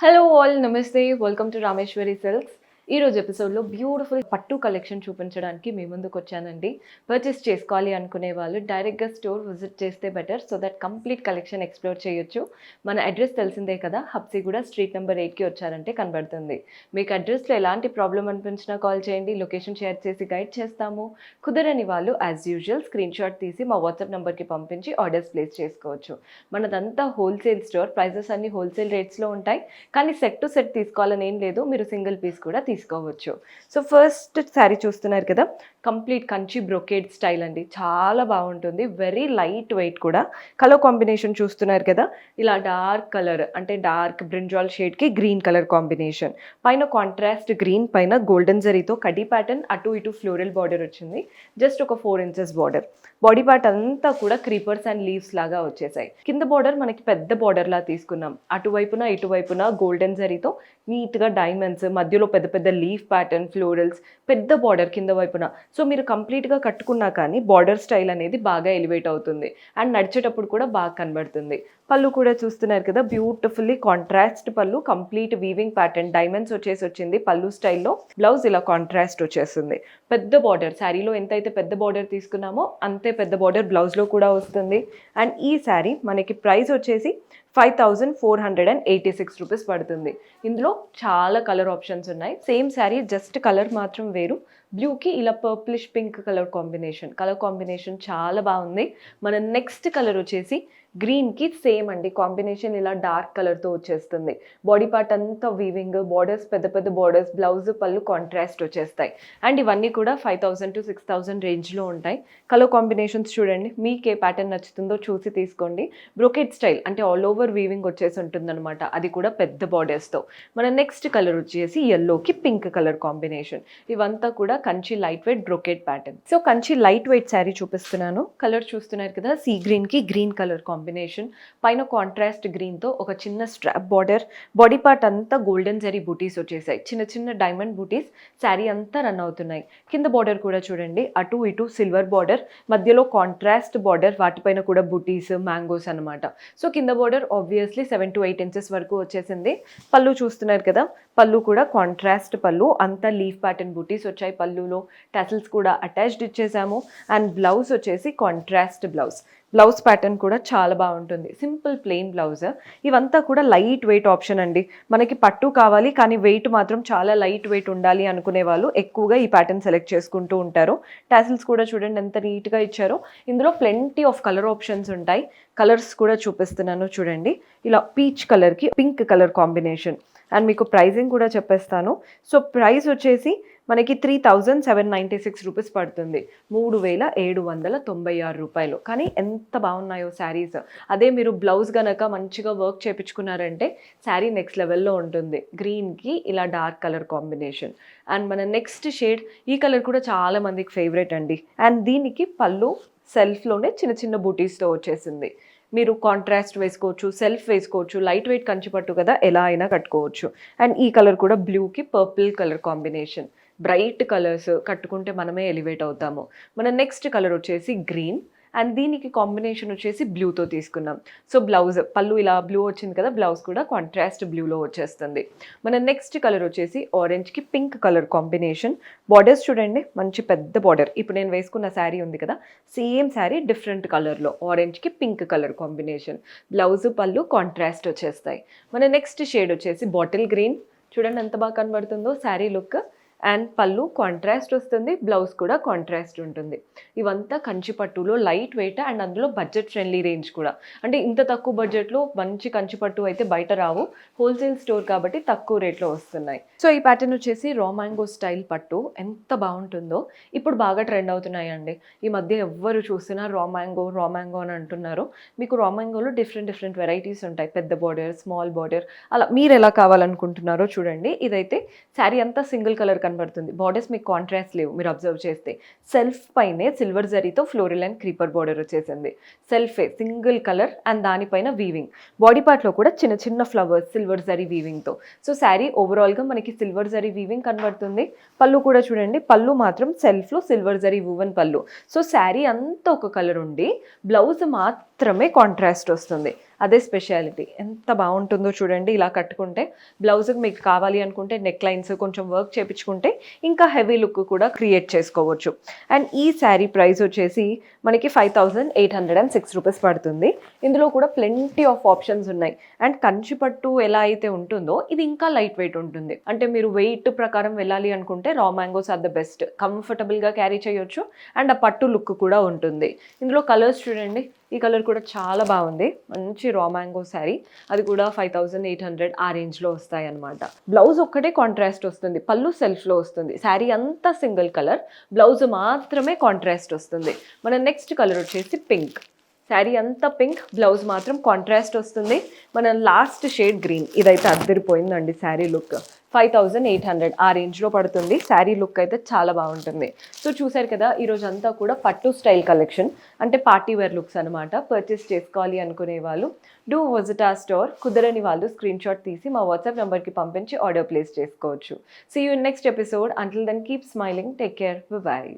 Hello all, Namaste, welcome to Rameshwari Silks. ఈ రోజు ఎపిసోడ్లో బ్యూటిఫుల్ పట్టు కలెక్షన్ చూపించడానికి మీ ముందుకు వచ్చానండి. పర్చేస్ చేసుకోవాలి అనుకునే వాళ్ళు డైరెక్ట్గా స్టోర్ విజిట్ చేస్తే better so that complete collection explore చేయొచ్చు. మన అడ్రస్ తెలిసిందే కదా హబ్సిగూడ స్ట్రీట్ నెంబర్ ఎయిట్కి వచ్చారంటే కనబడుతుంది. మీకు అడ్రస్లో ఎలాంటి ప్రాబ్లం అనిపించినా కాల్ చేయండి లొకేషన్ షేర్ చేసి గైడ్ చేస్తాము. కుదరని వాళ్ళు యాజ్ యూజువల్ స్క్రీన్ షాట్ తీసి మా వాట్సాప్ నెంబర్కి పంపించి ఆర్డర్స్ ప్లేస్ చేసుకోవచ్చు. మనదంతా హోల్సేల్ స్టోర్ ప్రైజెస్ అన్ని హోల్సేల్ రేట్స్లో ఉంటాయి. కానీ సెట్ టు సెట్ తీసుకోవాలని ఏం లేదు మీరు సింగిల్ పీస్ కూడా తీసుకోవచ్చు సో ఫస్ట్ శారీ చూస్తున్నారు కదా కంప్లీట్ కంచి బ్రొకేడ్ స్టైల్ అండి. చాలా బాగుంటుంది. వెరీ లైట్ వెయిట్ కూడా. కలర్ కాంబినేషన్ చూస్తున్నారు కదా ఇలా డార్క్ కలర్ అంటే డార్క్ బ్రింజాల్ షేడ్కి గ్రీన్ కలర్ కాంబినేషన్ పైన కాంట్రాస్ట్ గ్రీన్ పైన గోల్డెన్ జరీతో కడీ ప్యాటర్న్ అటు ఇటు ఫ్లోరల్ బార్డర్ వచ్చింది. జస్ట్ ఒక four inches border body part అంతా కూడా క్రీపర్స్ అండ్ లీవ్స్ లాగా వచ్చేసాయి. కింద బార్డర్ మనకి పెద్ద బార్డర్ లా తీసుకున్నాం. అటువైపున ఇటువైపున గోల్డెన్ జరీతో నీట్గా డైమండ్స్ మధ్యలో పెద్ద పెద్ద లీఫ్ ప్యాటర్న్ ఫ్లోరల్స్ పెద్ద బార్డర్ కింద వైపున. సో మీరు కంప్లీట్గా కట్టుకున్నా కానీ బార్డర్ స్టైల్ అనేది బాగా ఎలివేట్ అవుతుంది. అండ్ నడిచేటప్పుడు కూడా బాగా కనబడుతుంది. పళ్ళు కూడా చూస్తున్నారు కదా. బ్యూటిఫుల్లీ కాంట్రాస్ట్ పళ్ళు. కంప్లీట్ వీవింగ్ ప్యాటర్న్ డైమండ్స్ వచ్చేసి వచ్చింది పళ్ళు స్టైల్లో బ్లౌజ్ ఇలా కాంట్రాస్ట్ వచ్చేస్తుంది. పెద్ద బార్డర్ శారీలో ఎంతైతే పెద్ద బార్డర్ తీసుకున్నామో అంతే పెద్ద బార్డర్ బ్లౌజ్లో కూడా వస్తుంది. అండ్ ఈ శారీ మనకి ప్రైస్ వచ్చేసి five thousand four hundred and eighty six rupees పడుతుంది. ఇందులో చాలా కలర్ ఆప్షన్స్ ఉన్నాయి. సేమ్ శారీ జస్ట్ కలర్ మాత్రం వేరు. బ్లూకి ఇలా purplish pink colour combination colour combination చాలా బాగుంది. మన నెక్స్ట్ కలర్ వచ్చేసి గ్రీన్కి సేమ్ అండి కాంబినేషన్ ఇలా డార్క్ కలర్తో వచ్చేస్తుంది. బాడీ పార్ట్ అంతా వీవింగ్ బార్డర్స్ పెద్ద పెద్ద బార్డర్స్ బ్లౌజ్ పళ్ళు కాంట్రాస్ట్ వచ్చేస్తాయి. అండ్ ఇవన్నీ కూడా five thousand to six thousand రేంజ్లో ఉంటాయి. కలర్ కాంబినేషన్స్ చూడండి. మీకు ఏ ప్యాటర్న్ నచ్చుతుందో చూసి తీసుకోండి. బ్రోకెట్ స్టైల్ అంటే ఆల్ ఓవర్ వీవింగ్ వచ్చేసి ఉంటుందన్నమాట. అది కూడా పెద్ద బార్డర్స్తో మన నెక్స్ట్ కలర్ వచ్చేసి ఎల్లోకి పింక్ కలర్ కాంబినేషన్ ఇవంతా కూడా Kanchi light weight brocade pattern so Kanchi light weight sari చూపిస్తున్నాను. కలర్ చూస్తున్నారు కదా? సీ గ్రీన్కి గ్రీన్ కలర్ కాంబినేషన్ పైన కాంట్రాస్ట్ గ్రీన్తో ఒక చిన్న స్ట్రాప్ బార్డర్ బాడీ పార్ట్ అంతా గోల్డెన్ జరీ బూటీస్ వచ్చేసాయి. చిన్న చిన్న డైమండ్ బూటీస్ శారీ అంతా రన్ అవుతున్నాయి. కింద బార్డర్ కూడా చూడండి అటు ఇటు సిల్వర్ బార్డర్ మధ్యలో కాంట్రాస్ట్ బార్డర్ వాటిపైన కూడా బూటీస్ మ్యాంగోస్ అన్నమాట. సో కింద border obviously seven to eight inches వరకు వచ్చేసింది. పళ్ళు చూస్తున్నారు కదా పళ్ళు కూడా కాంట్రాస్ట్ పళ్ళు అంతా లీఫ్ ప్యాటర్న్ బూటీస్ వచ్చాయి పళ్ళులో. టెసల్స్ కూడా అటాచ్డ్ ఇచ్చేసాము. అండ్ బ్లౌజ్ వచ్చేసి కాంట్రాస్ట్ బ్లౌజ్ బ్లౌజ్ ప్యాటర్న్ కూడా చాలా బాగుంటుంది. Simple plain blouse. ఇవంతా కూడా లైట్ వెయిట్ ఆప్షన్ అండి. మనకి పట్టు కావాలి కానీ వెయిట్ మాత్రం చాలా లైట్ వెయిట్ ఉండాలి అనుకునే వాళ్ళు ఎక్కువగా ఈ ప్యాటర్న్ సెలెక్ట్ చేసుకుంటూ ఉంటారు. టాసిల్స్ కూడా చూడండి ఎంత నీట్గా ఇచ్చారో. ఇందులో ప్లెంటీ ఆఫ్ కలర్ ఆప్షన్స్ ఉంటాయి. కలర్స్ కూడా చూపిస్తున్నాను చూడండి. ఇలా పీచ్ కలర్కి పింక్ కలర్ కాంబినేషన్ అండ్ మీకు ప్రైజింగ్ కూడా చెప్పేస్తాను. సో ప్రైస్ వచ్చేసి మనకి three thousand seven ninety six rupees పడుతుంది. మూడు వేల ఏడు వందల తొంభై ఆరు రూపాయలు. కానీ ఎంత బాగున్నాయో శారీస్ అదే మీరు బ్లౌజ్ గనక మంచిగా వర్క్ చేయించుకున్నారంటే శారీ నెక్స్ట్ లెవెల్లో ఉంటుంది. గ్రీన్కి ఇలా డార్క్ కలర్ కాంబినేషన్ అండ్ మన నెక్స్ట్ షేడ్ ఈ కలర్ కూడా చాలా మందికి ఫేవరెట్ అండి. అండ్ దీనికి పళ్ళు సెల్ఫ్లోనే చిన్న చిన్న బూటీస్తో వచ్చేసింది. మీరు కాంట్రాస్ట్ వేసుకోవచ్చు సెల్ఫ్ వేసుకోవచ్చు లైట్ వెయిట్ కంచిపట్టు కదా ఎలా అయినా కట్టుకోవచ్చు. అండ్ ఈ కలర్ కూడా బ్లూకి purple colour combination. Bright colours కట్టుకుంటే మనమే ఎలివేట్ అవుతాము. మన నెక్స్ట్ కలర్ వచ్చేసి గ్రీన్. అండ్ దీనికి కాంబినేషన్ వచ్చేసి బ్లూతో తీసుకున్నాం. సో బ్లౌజ్ పళ్ళు ఇలా బ్లూ వచ్చింది కదా బ్లౌజ్ కూడా కాంట్రాస్ట్ బ్లూలో వచ్చేస్తుంది. మన నెక్స్ట్ కలర్ వచ్చేసి ఆరెంజ్కి పింక్ కలర్ కాంబినేషన్ బార్డర్స్ చూడండి మంచి పెద్ద బార్డర్ ఇప్పుడు నేను వేసుకున్న శారీ ఉంది కదా సేమ్ శారీ డిఫరెంట్ కలర్లో ఆరెంజ్కి pink colour combination blouse pallu contrast వచ్చేస్తాయి. మన నెక్స్ట్ షేడ్ వచ్చేసి బాటిల్ గ్రీన్ చూడండి ఎంత బాగా కనబడుతుందో sari look and pallu contrast వస్తుంది బ్లౌజ్ కూడా కాంట్రాస్ట్ ఉంటుంది. ఇవంతా కంచిపట్టులో లైట్ వెయిట్ అండ్ అందులో బడ్జెట్ ఫ్రెండ్లీ రేంజ్ కూడా. అంటే ఇంత తక్కువ బడ్జెట్లో మంచి కంచిపట్టు అయితే బయట రావు. హోల్సేల్ స్టోర్ కాబట్టి తక్కువ రేట్లో వస్తున్నాయి. సో ఈ ప్యాటర్న్ వచ్చేసి రోమాంగో స్టైల్ పట్టు. ఎంత బాగుంటుందో. ఇప్పుడు బాగా ట్రెండ్ అవుతున్నాయండి. ఈ మధ్య ఎవ్వరు చూసినా రా మ్యాంగో అని అంటున్నారు. మీకు రోమాంగోలో డిఫరెంట్ డిఫరెంట్ వెరైటీస్ ఉంటాయి. పెద్ద బార్డర్ స్మాల్ బార్డర్. అలా మీరు ఎలా కావాలనుకుంటున్నారో చూడండి. ఇదైతే శారీ అంతా సింగిల్ కలర్ కనబడుతుంది. బార్డర్స్ మీకు కాంట్రాస్ట్ లేవు మీరు అబ్జర్వ్ చేస్తే. సెల్ఫ్ పైనే సిల్వర్ జరీతో ఫ్లోరల్ అండ్ క్రీపర్ బార్డర్ వచ్చేసింది. సెల్ఫే సింగిల్ కలర్ అండ్ దానిపైన వీవింగ్ బాడీ పార్ట్లో కూడా చిన్న చిన్న ఫ్లవర్స్ సిల్వర్ జరీ వీవింగ్తో సో శారీ ఓవరాల్గా మనకి సిల్వర్ జరీ వీవింగ్ కనబడుతుంది. పళ్ళు కూడా చూడండి పళ్ళు మాత్రం సెల్ఫ్లో సిల్వర్ జరీ వూవన్ పళ్ళు. సో శారీ అంతా ఒక కలర్ ఉండి బ్లౌజ్ మాత్రమే కాంట్రాస్ట్ వస్తుంది. అదే స్పెషాలిటీ ఎంత బాగుంటుందో చూడండి ఇలా కట్టుకుంటే. బ్లౌజ్కి మీకు కావాలి అనుకుంటే నెక్ లైన్స్ కొంచెం వర్క్ చేపించుకుంటే ఇంకా హెవీ లుక్ కూడా క్రియేట్ చేసుకోవచ్చు. అండ్ ఈ శారీ ప్రైస్ వచ్చేసి మనకి five thousand eight hundred and six rupees పడుతుంది. ఇందులో కూడా ప్లెంటీ ఆఫ్ ఆప్షన్స్ ఉన్నాయి. అండ్ కంచి పట్టు ఎలా అయితే ఉంటుందో ఇది ఇంకా లైట్ వెయిట్ ఉంటుంది. అంటే మీరు వెయిట్ ప్రకారం వెళ్ళాలి అనుకుంటే raw mangoes are the best కంఫర్టబుల్గా క్యారీ చేయొచ్చు. అండ్ ఆ పట్టు లుక్ కూడా ఉంటుంది. ఇందులో కలర్స్ చూడండి. ఈ కలర్ కూడా చాలా బాగుంది. మంచి రా మ్యాంగో శారీ అది కూడా ఫైవ్ థౌజండ్ ఎయిట్ హండ్రెడ్ ఆ రేంజ్లో వస్తాయి అనమాట బ్లౌజ్ ఒక్కటే కాంట్రాస్ట్ వస్తుంది. పళ్ళు సెల్ఫ్లో వస్తుంది. శారీ అంతా సింగిల్ కలర్ బ్లౌజ్ మాత్రమే కాంట్రాస్ట్ వస్తుంది. మన నెక్స్ట్ కలర్ వచ్చేసి పింక్ శారీ అంతా పింక్ బ్లౌజ్ మాత్రం కాంట్రాస్ట్ వస్తుంది. మన లాస్ట్ షేడ్ గ్రీన్ ఇదైతే అద్దరిపోయిందండి sari look five thousand eight hundred ఆ రేంజ్లో పడుతుంది. శారీ లుక్ అయితే చాలా బాగుంటుంది. సో చూసారు కదా ఈరోజు అంతా కూడా పట్టు స్టైల్ కలెక్షన్. అంటే పార్టీ వేర్ లుక్స్ అనమాట పర్చేస్ చేసుకోవాలి అనుకునే వాళ్ళు. డూ విజిట్ ఆ స్టోర్ కుదరని వాళ్ళు స్క్రీన్ షాట్ తీసి మా వాట్సాప్ నెంబర్కి పంపించి ఆర్డర్ ప్లేస్ చేసుకోవచ్చు. See you next episode until then keep smiling take care bye